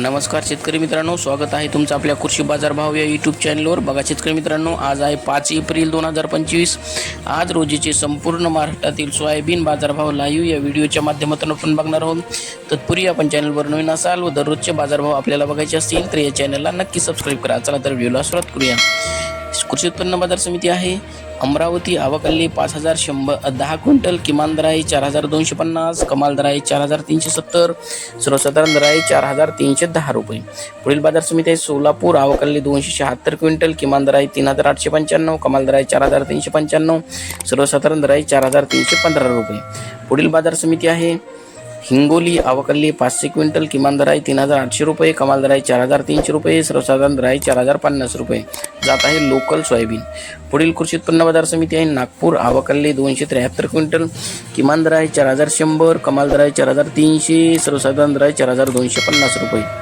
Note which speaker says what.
Speaker 1: नमस्कार शेतकरी मित्रांनो स्वागत आहे तुमचं आपल्या कृषी बाजार भाव या यूट्यूब चॅनलवर बघा शेतकरी मित्रांनो आज आहे पाच एप्रिल दोन हजार पंचवीस. आज रोजीचे संपूर्ण महाराष्ट्रातील सोयाबीन बाजारभाव लाईव्ह या व्हिडिओच्या माध्यमातून आपण बघणार आहोत. तत्पूर्वी आपण चॅनलवर नवीन असाल व दररोजचे बाजारभाव आपल्याला बघायचे असतील तर या चॅनलला नक्की सबस्क्राईब करा. चला तर व्हिडिओला सुरुवात करूया. कृषी उत्पन्न बाजार समिती आहे. अमरावती आवाकल्ली पाच हजार शंभर दहा क्विंटल किमान दर आहे चार हजार दोनशे पन्नास कमाल दर आहे चार हजार तीनशे सत्तर सर्वसाधारण दर आहे चार हजार तीनशे दहा रुपये. पुढील बाजार समिती आहे सोलापूर आवाकल्ली दोनशे शहात्तर क्विंटल किमान दर आहे तीन हजार आठशे पंच्याण्णव कमाल दर आहे चार हजार तीनशे पंच्याण्णव सर्वसाधारण दर आहे चार हजार तीनशे पंधरा रुपये. पुढील बाजार समिती आहे हिंगोली आवकल्ली पाचशे क्विंटल किमान दर आहे तीन हजार आठशे रुपये कमाल दर आहे चार हजार तीनशे रुपये सर्वसाधारण दर आहे चार हजार पन्नास रुपये. जात आहे लोकल सोयाबीन. पुढील कृषी उत्पन्न बाजार समिती आहे नागपूर आवकल्ली दोनशे त्र्याहत्तर क्विंटल किमान दर आहे चार हजार शंभर कमाल दर आहे चार हजार तीनशे सर्वसाधारण दर आहे चार हजार दोनशे पन्नास रुपये.